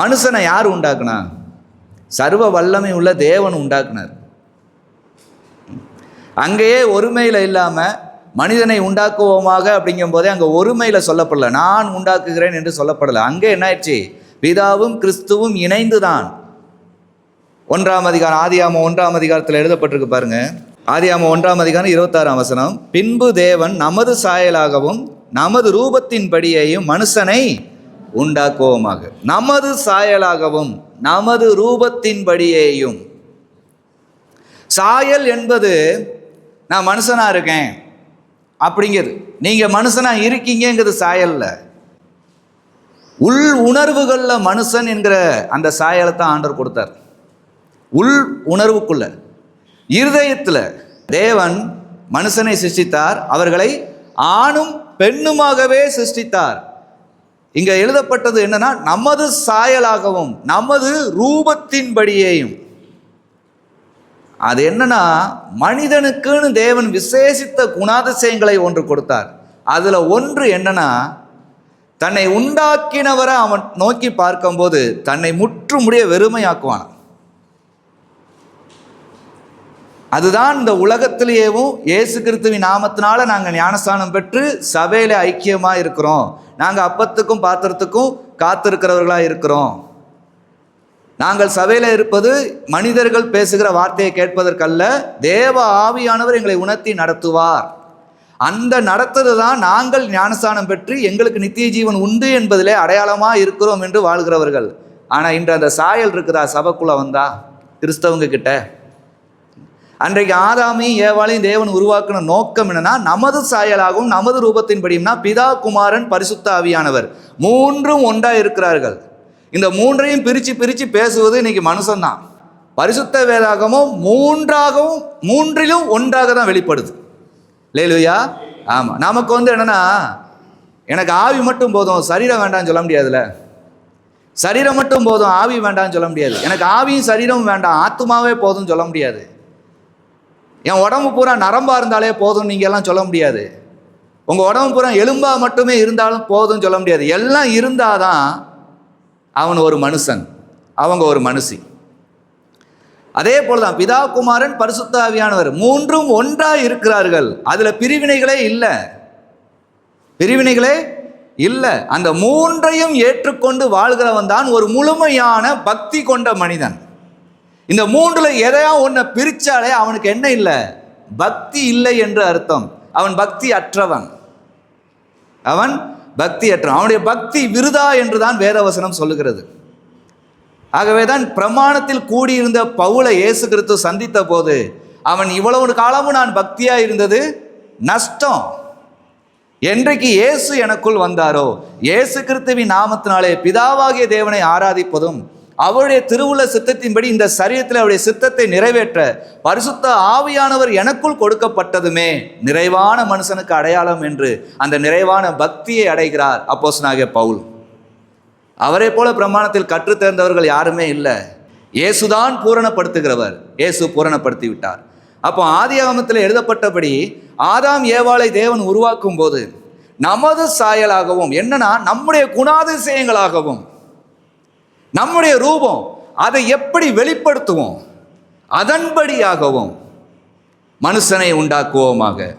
மனுஷனை யார் உண்டாக்குனா? சர்வ வல்லமை உள்ள தேவன் உண்டாக்குனார். அங்கேயே ஒருமையில் இல்லாமல் மனிதனை உண்டாக்குவோமாக அப்படிங்கும் போதே அங்கே ஒருமையில் சொல்லப்படல. நான் உண்டாக்குகிறேன் என்று சொல்லப்படலை. அங்கே என்ன ஆயிடுச்சு பிதாவும் கிறிஸ்துவும் இணைந்து தான் ஒன்றாம் அதிகாரம் ஆதியாம ஒன்றாம் அதிகாரத்தில் எழுதப்பட்டிருக்கு பாருங்க. ஆதியாம ஒன்றாம் அதிகாரம் இருபத்தாறாம் வசனம். பின்பு தேவன் நமது சாயலாகவும் நமது ரூபத்தின் படியையும் மனுஷனை உண்டாக்குவோமாக. நமது சாயலாகவும் நமது ரூபத்தின்படியேயும். சாயல் என்பது நான் மனுஷனாக இருக்கேன் அப்படிங்கிறது. நீங்கள் மனுஷனாக இருக்கீங்கங்கிறது சாயலில். உள் உணர்வுகளில் மனுஷன் என்கிற அந்த சாயலை தான் ஆண்டர் கொடுத்தார். உள் உணர்வுக்குள்ள. இருதயத்தில் தேவன் மனுஷனை சிருஷ்டித்தார் அவர்களை ஆணும் பெண்ணுமாகவே சிருஷ்டித்தார். இங்க எழுதப்பட்டது என்னன்னா நமது சாயலாகவும் நமது ரூபத்தின்படியேயும். அது என்னன்னா மனிதனுக்குன்னு தேவன் விசேஷித்த குணாதிசயங்களை ஒன்று கொடுத்தார். அதுல ஒன்று என்னன்னா தன்னை உண்டாக்கினவரை அவன் நோக்கி பார்க்கும்போது தன்னை முற்றுமுடிய வெறுமையாக்குவான் அதுதான் இந்த உலகத்திலேயேவும் இயேசு கிறிஸ்துவின் நாமத்தினால நாங்கள் ஞானஸ்தானம் பெற்று சபையில் ஐக்கியமாக இருக்கிறோம். நாங்கள் அப்பத்துக்கும் பாத்திரத்துக்கும் காத்திருக்கிறவர்களாக இருக்கிறோம். நாங்கள் சபையில் இருப்பது மனிதர்கள் பேசுகிற வார்த்தையை கேட்பதற்கல்ல தேவ ஆவியானவர் எங்களை உணர்த்தி நடத்துவார். அந்த நடத்துறது தான் நாங்கள் ஞானஸ்தானம் பெற்று எங்களுக்கு நித்திய ஜீவன் உண்டு என்பதிலே அடையாளமாக இருக்கிறோம் என்று வாழ்கிறவர்கள். ஆனால் இன்று அந்த சாயல் இருக்குதா? சபைக்குள்ளே வந்தா? கிறிஸ்தவங்க கிட்ட. அன்றைக்கு ஆதாமையும் ஏவாளையும் தேவன் உருவாக்கின நோக்கம் என்னன்னா நமது சாயலாகவும் நமது ரூபத்தின்படியும்னா பிதா குமாரன் பரிசுத்த ஆவியானவர் மூன்றும் ஒன்றா இருக்கிறார்கள். இந்த மூன்றையும் பிரித்து பிரித்து பேசுவது இன்னைக்கு மனுஷன்தான். பரிசுத்த வேதாகமும் மூன்றாகவும் மூன்றிலும் ஒன்றாக தான் வெளிப்படுது. லேலுயா? ஆமாம் நமக்கு வந்து என்னென்னா எனக்கு ஆவி மட்டும் போதும் சரீரம் வேண்டாம்னு சொல்ல முடியாதுல்ல. சரீரம் மட்டும் போதும் ஆவி வேண்டாம்னு சொல்ல முடியாது. எனக்கு ஆவியும் சரீரமும் வேண்டாம் ஆத்துமாவே போதும்னு சொல்ல முடியாது. என் உடம்பு பூரா நரம்பாக இருந்தாலே போதும் நீங்க எல்லாம் சொல்ல முடியாது. உங்கள் உடம்பு பூரா எலும்பாக மட்டுமே இருந்தாலும் போதும்னு சொல்ல முடியாது. எல்லாம் இருந்தால் தான் அவன் ஒரு மனுஷன். அவங்க ஒரு மனுஷி. அதே போலதான் பிதா குமாரன் பரிசுத்தாவியானவர். மூன்றும் ஒன்றாக இருக்கிறார்கள். அதில் பிரிவினைகளே இல்லை. பிரிவினைகளே இல்லை. அந்த மூன்றையும் ஏற்றுக்கொண்டு வாழ்கிறவன் தான் ஒரு முழுமையான பக்தி கொண்ட மனிதன். இந்த மூன்றுல எதையா ஒன்றை பிரித்தாலே அவனுக்கு என்ன இல்லை? பக்தி இல்லை என்று அர்த்தம். அவன் பக்தி அற்றவன் அவன் பக்தி அற்றவன் அவனுடைய பக்தி விருதா என்று தான் வேதவசனம் சொல்லுகிறது. ஆகவே தான் பிரமாணத்தில் கூடியிருந்த பவுலை இயேசு கிறிஸ்து சந்தித்த போது அவன் இவ்வளவு காலமும் நான் பக்தியாக இருந்தது? நஷ்டம். என்றைக்கு இயேசு எனக்குள் வந்தாரோ இயேசு கிறிஸ்துவின் நாமத்தினாலே பிதாவாகிய தேவனை ஆராதிப்பதும் அவருடைய திருவுள்ள சித்தத்தின்படி இந்த சரீரத்தில் அவருடைய சித்தத்தை நிறைவேற்ற பரிசுத்த ஆவியானவர் எனக்குள் கொடுக்கப்பட்டதுமே நிறைவான மனுஷனுக்கு அடையாளம் என்று அந்த நிறைவான பக்தியை அடைகிறார் அப்போசனாகிய பவுல். அவரை போல பிரமாணத்தில் கற்றுத் தேர்ந்தவர்கள் யாருமே இல்லை. இயேசுதான் பூரணப்படுத்துகிறவர். இயேசு பூரணப்படுத்தி விட்டார் அப்போ ஆதியாகமத்தில் எழுதப்பட்டபடி ஆதாம் ஏவாளை தேவன் உருவாக்கும் போது நமது சாயலாகவும் என்னன்னா நம்முடைய குணாதிசயங்களாகவும் நம்முடைய ரூபம் அதை எப்படி வெளிப்படுத்துவோம்? அதன்படியாகவும் மனுஷனை உண்டாக்குவோமாக.